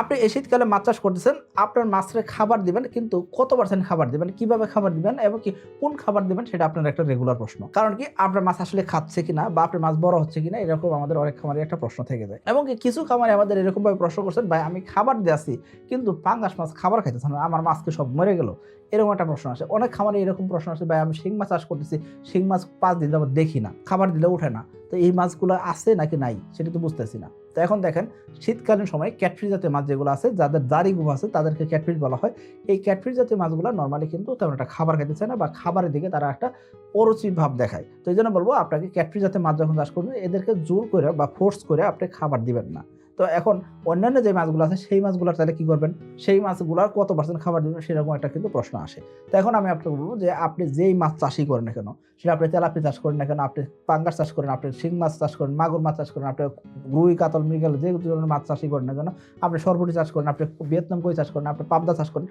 আপনি এই শীতকালে মাছ চাষ করতেছেন, আপনার মাছের খাবার দিবেন, কিন্তু কত পার্সেন্ট খাবার দিবেন, কীভাবে খাবার দিবেন এবং কি কোন খাবার দিবেন সেটা আপনার একটা রেগুলার প্রশ্ন। কারণ কি আপনার মাছ আসলে খাচ্ছে কিনা বা আপনার মাছ বড় হচ্ছে কিনা এরকম আমাদের অনেক খামারে একটা প্রশ্ন থেকে যায়। এবং কিছু খামারে আমাদের এরকম ভাবে প্রশ্ন করছেন, ভাই, আমি খাবার দিয়ে আসি, কিন্তু পাঙ্গাস মাছ খাবার খাইতেছে না, আমার মাছকে সব মরে গেল। এরকম একটা প্রশ্ন আসে। অনেক খামারে এরকম প্রশ্ন আসে, ভাই, আমি শিং মাছ চাষ করতেছি, শিং মাছ পাঁচ দিন যাবত দেখি না, খাবার দিলে ওঠে না। তো এই মাছগুলো আছে নাকি নাই, সেটা তো বুঝতেছি না। তো এখন দেখেন, শীতকালীন সময় ক্যাটফিস জাতীয় মাছ যেগুলো আছে, যাদের দাড়ি গুম আছে, তাদেরকে ক্যাটফিস বলা হয়। এই ক্যাটফিস জাতীয় মাছগুলো নর্মালি কিন্তু তেমন একটা খাবার খেতে চায় না বা খাবারের দিকে তারা একটা অরুচির ভাব দেখায়। তো এই জন্য বলব, আপনাকে ক্যাটফিস জাতীয় মাছ যখন চাষ করবেন, এদেরকে জোর করে বা ফোর্স করে আপনি খাবার দিবেন না। তো এখন অন্যান্য যে মাছগুলো আছে, সেই মাছগুলোর তাহলে কি করবেন? সেই মাছগুলোর কত পার্সেন্ট খাবার দিবেন? সেরকম একটা কিন্তু প্রশ্ন আসে। তো এখন আমি আপনাকে বলব যে আপনি যেই মাছ চাষই করেন না কেন, সেটা আপনি তেলাপি চাষ করেন না কেন, আপনি পাঙ্গাস চাষ করেন, আপনি শিং মাছ চাষ করেন, মাগুর মাছ চাষ করেন, আপনি রুই, কাতল, মৃগেল যে ধরনের মাছ চাষই করেন না কেন, আপনি সরপুটি চাষ করেন, আপনি ভিয়েতনাম কই চাষ করেন, আপনি পাবদা চাষ করেন,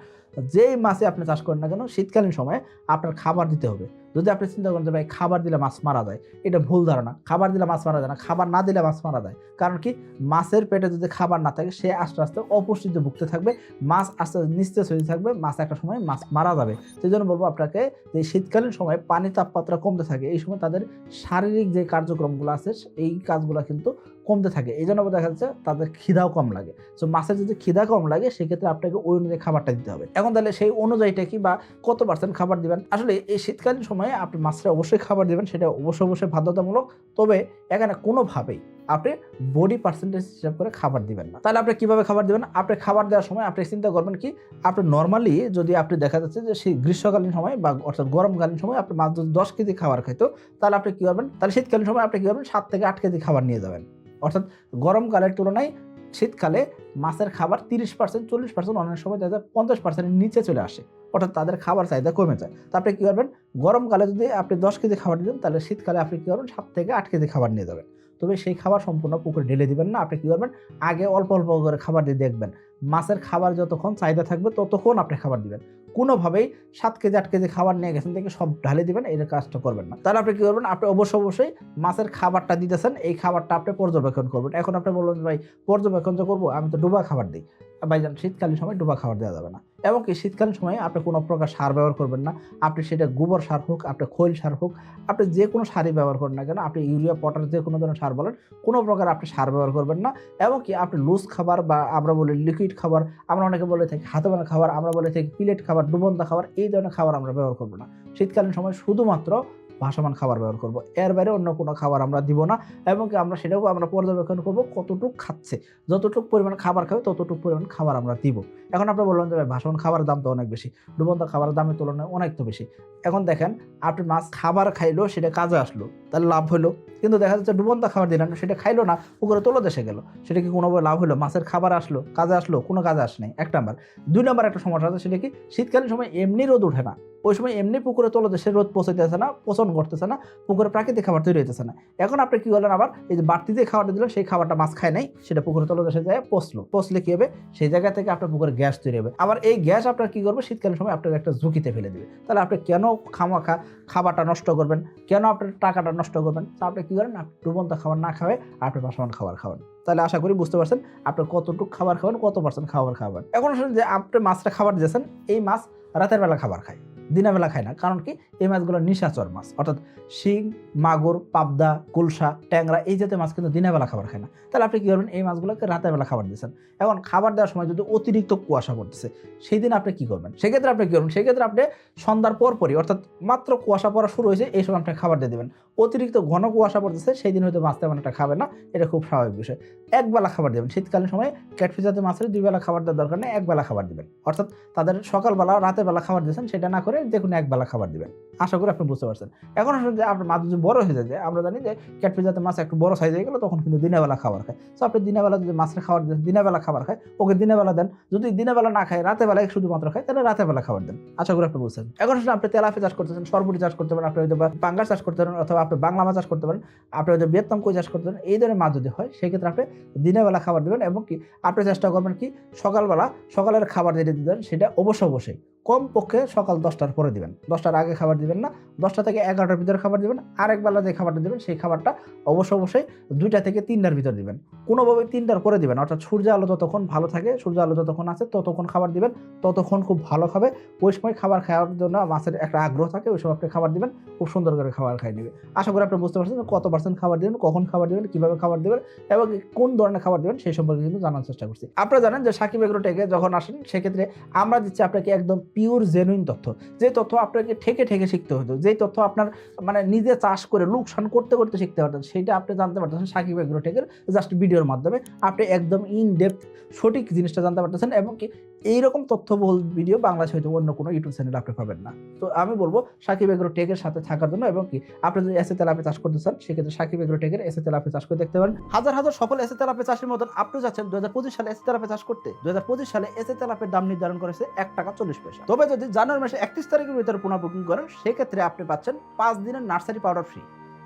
যেই মাছে আপনি চাষ করেন না কেন, শীতকালীন সময়ে আপনার খাবার দিতে হবে। যদি আপনি চিন্তা করেন যে ভাই খাবার দিলে মাছ মারা যায়, এটা ভুল ধারণা। খাবার দিলে মাছ মারা যায় না, খাবার না দিলে মাছ মারা যায়। কারণ কি? মাছের পেটে যদি খাবার না থাকে, সে আস্তে আস্তে অপুষ্টিতে ভুগতে থাকবে, মাছ আস্তে আস্তে নিস্তেজ হয়ে থাকবে, মাছ একটা সময় মাছ মারা যাবে। সেই জন্য বলব আপনাকে যে শীতকালীন সময় পানি তাপমাত্রা কমতে থাকে। এই সময় তাদের শারীরিক যে কার্যক্রমগুলো আছে, এই কাজগুলো কিন্তু কমতে থাকে। এই জন্য দেখা যাচ্ছে তাদের খিদাও কম লাগে। তো মাছের যদি খিদা কম লাগে, সেক্ষেত্রে আপনাকে ওই অনুযায়ী খাবারটা দিতে হবে। এখন তাহলে সেই অনুযায়ীটা কি বা কত পার্সেন্ট খাবার দিবেন? আসলে এই শীতকালীন সময়ে আপনি মাছটা অবশ্যই খাবার দিবেন, সেটা অবশ্যই অবশ্যই বাধ্যতামূলক। তবে এখানে কোনোভাবেই আপনি বডি পার্সেন্টেজ হিসাব করে খাবার দিবেন না। তাহলে আপনি কীভাবে খাবার দিবেন? আপনি খাবার দেওয়ার সময় আপনি চিন্তা করবেন কি, আপনি নর্মালি যদি আপনি দেখা যাচ্ছে যে সেই গ্রীষ্মকালীন সময় বা অর্থাৎ গরমকালীন সময় আপনি মাছ যদি দশ কেজি খাবার খাইতো, তাহলে আপনি কী করবেন? তাহলে শীতকালীন সময় আপনি কী করবেন? সাত থেকে আট কেজি খাবার নিয়ে যাবেন। অর্থাৎ গরমকালের তুলনায় শীতকালে মাছের খাবার তিরিশ পার্সেন্ট চল্লিশ পার্সেন্ট অনেক সময় দেখা যায় পঞ্চাশ পার্সেন্টের নিচে চলে আসে। অর্থাৎ তাদের খাবার চাহিদা কমে যায়। তো আপনি কী করবেন? গরমকালে যদি আপনি দশ কেজি খাবার দিবেন তাহলে শীতকালে আপনি কী করবেন? সাত থেকে আট কেজি খাবার নিয়ে যাবেন। তবে সেই খাবার সম্পূর্ণ পুকুরে ঢেলে দিবেন না। আপনি কী করবেন? আগে অল্প অল্প করে খাবার দিয়ে দেখবেন। মাছের খাবার যতক্ষণ চাহিদা থাকবে ততক্ষণ আপনি খাবার দিবেন। কোনোভাবেই সাত কেজি, আট কেজি খাবার নিয়ে গেছেন থেকে সব ঢালে দিবেন এই কাজটা করবেন না। তাহলে আপনি কী করবেন? আপনি অবশ্য অবশ্যই মাছের খাবারটা দিতেছেন, এই খাবারটা আপনি পর্যবেক্ষণ করবেন। এখন আপনি বলবেন ভাই, পর্যবেক্ষণ তো করব, আমি তো ডুবা খাবার দিই। ভাইজান, শীতকালীন সময় ডুবা খাবার দেওয়া যাবে না। এবং কি শীতকালীন সময়ে আপনি কোনো প্রকার সার ব্যবহার করবেন না। আপনি সেটা গোবর সার হোক, আপনি খৈল সার হোক, আপনি যে কোনো সারই ব্যবহার করেন না কেন, আপনি ইউরিয়া, পটাশ, যে কোনো ধরনের সার বলেন, কোনো প্রকার আপনি সার ব্যবহার করবেন না। এবং কি আপনি লুজ খাবার বা আমরা বলি লিকুইড খাবার, আমরা অনেকে বলে থাকি হাতে বানা খাবার, আমরা বলে থাকি প্লেট খাবার, ডুবন্ত খাবার, এই ধরনের খাবার আমরা ব্যবহার করব না। শীতকালীন সময় শুধুমাত্র ভাসমান খাবার ব্যবহার করব। এর বাইরে অন্য কোনো খাবার আমরা দিব না এবং আমরা সেটাও আমরা পর্যবেক্ষণ করব কতটুক খাচ্ছে। যতটুকু পরিমাণ খাবার খাবে ততটুকু পরিমাণ খাবার আমরা দিব। এখন আপনারা বললেন যে, ভাই, ভাসমান খাবারের দাম তো অনেক বেশি। ডুবন্ত খাবারের দামের তুলনায় অনেক তো বেশি। এখন দেখেন, আপনি মাছ খাবার খাইলো, সেটা কাজে আসলো তাহলে লাভ হলো। কিন্তু দেখা যাচ্ছে ডুবন্ত খাবার দিলেন, সেটা খাইলো না পুকুরে তোলো দেশে গেল। সেটা কি কোনোভাবে লাভ হলো? মাছের খাবার আসলো, কাজে আসলো, কোনো কাজে আস নাই। এক নাম্বার। দুই নাম্বার একটা সমস্যা আছে সেটা কি? শীতকালীন সময় এমনি রোদ ওঠে না। ওই সময় এমনি পুকুরে তোলো দেশে রোদ পৌঁছাইতেছে না, পচন করতেছে না, পুকুরে প্রাকৃতিক খাবার তৈরি হইতেছে না। এখন আপনি কি করলেন আবার, এই যে বাড়তি যে খাবারটা দিলেন, সেই খাবারটা মাছ খায় নাই, সেটা পুকুরে তোলো দেশে যায়, পচলো। পচলে কি হবে? সেই জায়গা থেকে আপনার পুকুরে গ্যাস তৈরি হবে। আবার এই গ্যাস আপনার কি করবে? শীতকালীন সময় আপনাকে একটা ঝুঁকিতে ফেলে দেবে। তাহলে আপনি কেন খামাখা খাবারটা নষ্ট করবেন? কেন আপনার টাকাটা নষ্ট করবেন? তা আপনি কি করেন? আপনি ডুবন্ত খাবার না খাওয়ায় আপনি পাশাপাশি খাবার খাবেন তাহলে আশা করি বুঝতে পারছেন, আপনি কতটুকু খাবার খাবেন, কত পার্সেন্ট খাবার খাবেন। এখন যে আপনি মাছটা খাবার দিয়েছেন, এই মাছ রাতের বেলা খাবার খায়। দিনের বেলা খায় না। কারণ কি? এই মাছগুলো নিশাচর মাছ। অর্থাৎ শিং, মাগুর, পাবদা, কুলসা, ট্যাংরা এই জাতীয় মাছ কিন্তু দিনের বেলা খাবার খায় না। তাহলে আপনি কী করবেন? এই মাছগুলোকে রাতের বেলা খাবার দিয়েছেন। এখন খাবার দেওয়ার সময় যদি অতিরিক্ত কুয়াশা পড়তেছে, সেই দিন আপনি কী করবেন? সেক্ষেত্রে আপনি কী করবেন? সেক্ষেত্রে আপনি সন্ধ্যার পর পরই অর্থাৎ মাত্র কুয়াশা পড়া শুরু হয়েছে, এই সময় আপনি খাবার দিয়ে দেবেন। অতিরিক্ত ঘন কুয়াশা পড়তেছে, সেই দিন হয়তো মাছ তেমন একটা খাবে না। এটা খুব স্বাভাবিক বিষয়। একবেলা খাবার দেবেন। শীতকালীন সময় ক্যাটফিস জাতীয় মাছের দুই বেলা খাবার দেওয়ার দরকার নেই, একবেলা খাবার দিবেন। অর্থাৎ তাদের সকালবেলা রাতের বেলা খাবার দিয়েছেন, সেটা না করে যে কোনো একবেলা খাবার দিবেন। আশা করি আপনি বুঝতে পারছেন। এখন আসলে আপনার মাছ যদি বড় হয়ে যায় আমরা জানি যে ক্যাটফিস জাতীয় মাছ একটু বড় সাইজ হয়ে গেলো তখন কিন্তু দিনের বেলা খাবার খায়। তো আপনি দিনের বেলা যদি মাছের খাবার দেন, দিনের বেলা খাবার খায়, ওকে দিনের বেলা দেন। যদি দিনের বেলা না খায়, রাতের বেলায় শুধুমাত্র খায়, তাহলে রাতের বেলা খাবার দেন। আশা করি আপনি বুঝছেন। এখন আসলে আপনি তেলাফি চাষ করতেছেন, সরবুটি চাষ করতে পারেন, আপনি হয়তো বা পাঙ্গাস চাষ করতে পারেন অথবা আপনি বাংলা মাছ চাষ করতে পারেন, আপনি হয়তো ভিয়েতনাম কই চাষ করতে পারেন, এই ধরনের মাছ যদি হয় সেক্ষেত্রে আপনি দিনের বেলা খাবার দেবেন এবং কি, আপনি চেষ্টা করবেন কি, সকালবেলা সকালের খাবার যেটা দিবেন সেটা অবশ্য অবশ্যই। কমপক্ষে সকাল দশটার পরে দিবেন। দশটার আগে খাবার দিবেন না, দশটা থেকে এগারোটার ভিতরে খাবার দিবেন, আরেক বেলা যে খাবারটা দিবেন, সেই খাবারটা অবশ্য অবশ্যই দুইটা থেকে তিনটার ভিতর দিবেন। কোনোভাবে তিনটার পরে দিবেন, অর্থাৎ সূর্য আলো যতক্ষণ ভালো থাকে, সূর্য আলো যতক্ষণ আছে, ততক্ষণ খাবার দিবেন, ততক্ষণ খুব ভালো খাবে। ওই সময় খাবার খাওয়ার জন্য মাছের একটা আগ্রহ থাকে, ওই সময় আপনি খাবার দিবেন, খুব সুন্দর করে খাবার খাই নেবে। আশা করি আপনি বুঝতে পারছেন কত পার্সেন্ট খাবার দিবেন, কখন খাবার দিবেন, কীভাবে খাবার দিবেন এবং কোন ধরনের খাবার দিবেন, সেই সম্পর্কে কিন্তু জানার চেষ্টা করছি। আপনারা জানেন যে সাকিব এগ্রোটেকে যখন আসেন, সেক্ষেত্রে আমরা দিচ্ছি আপনাকে একদম পিওর জেনুইন তথ্য। যে তথ্য আপনাকে ঠেকে ঠেকে শিখতে হতো, যে তথ্য আপনার মানে নিজে চাষ করে লোকসান করতে করতে শিখতে পারতেন সেটা আপনি জানতে পারতেছেন, সাকিব এগ্রোটেকের জাস্ট ভিডিওর মাধ্যমে। আপনি একদম ইন ডেপথ সঠিক জিনিসটা জানতে পারতেছেন এবং কি এইরকম তথ্যবহুল ভিডিও বাংলাদেশ হয়তো অন্য কোনো ইউটিউব চ্যানেলে আপনি পাবেন না। তো আমি বলব, সাকিব এগ্রো টেকের সাথে থাকার জন্য এবং কি আপনি যদি এসে তেলাপি চাষ করতে চান, সেক্ষেত্রে সাকিব এগ্রো টেকের এসে তেলাপি চাষ করে দেখতে পারেন। হাজার হাজার সফল এসে তেলাপি চাষের মতন আপনি যাচ্ছেন। দু হাজার পঁচিশ সালে এসে তেলাপি চাষ করতে দু হাজার পঁচিশ সালে এসে তেলাপের দাম নির্ধারণ করেছে এক টাকা চল্লিশ পয়সা। তবে যদি জানুয়ারি মাসে একত্রিশ তারিখের ভিতরে পুনঃ বুকিং করেন, সেক্ষেত্রে আপনি পাচ্ছেন পাঁচ দিনের নার্সারি পাউডার ফ্রি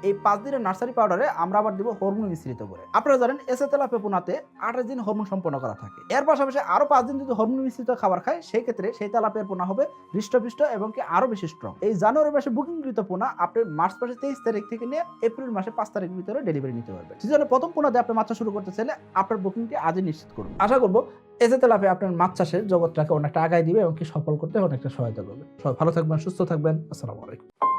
এই পাঁচ দিনের নার্সারি পাউডারে আমরা আবার দিব হরমোন মিশ্রিত করে। আপনারা জানেন এসে তেলাপে পোনাতে আঠাশ দিন হরমোন সম্পন্ন করা থাকে। এর পাশাপাশি আরও পাঁচ দিন যদি হরমোন মিশ্রিত খাবার খায়, সেই ক্ষেত্রে সেই তেলাপের পোনা হবে হৃষ্টপুষ্ট এবং কি আরও বেশি স্ট্রং এই জানুয়ারি মাসে বুকিংকৃত পোনা আপনি মার্চ মাসে তেইশ তারিখ থেকে নিয়ে এপ্রিল মাসে পাঁচ তারিখের ভিতরে ডেলিভারি নিতে পারবেন। সিজনে প্রথম পোনা দিয়ে আপনি মাছ শুরু করতে চাইলে আপনার বুকিংটি আজই নিশ্চিত করুন। আশা করব এসে তেলাপে আপনার মাছ চাষের জগৎটাকে অনেকটা আগায় দিবে এবং কি সফল করতে অনেকটা সহায়তা করবে। সবাই ভালো থাকবেন, সুস্থ থাকবেন। আসসালামু আলাইকুম।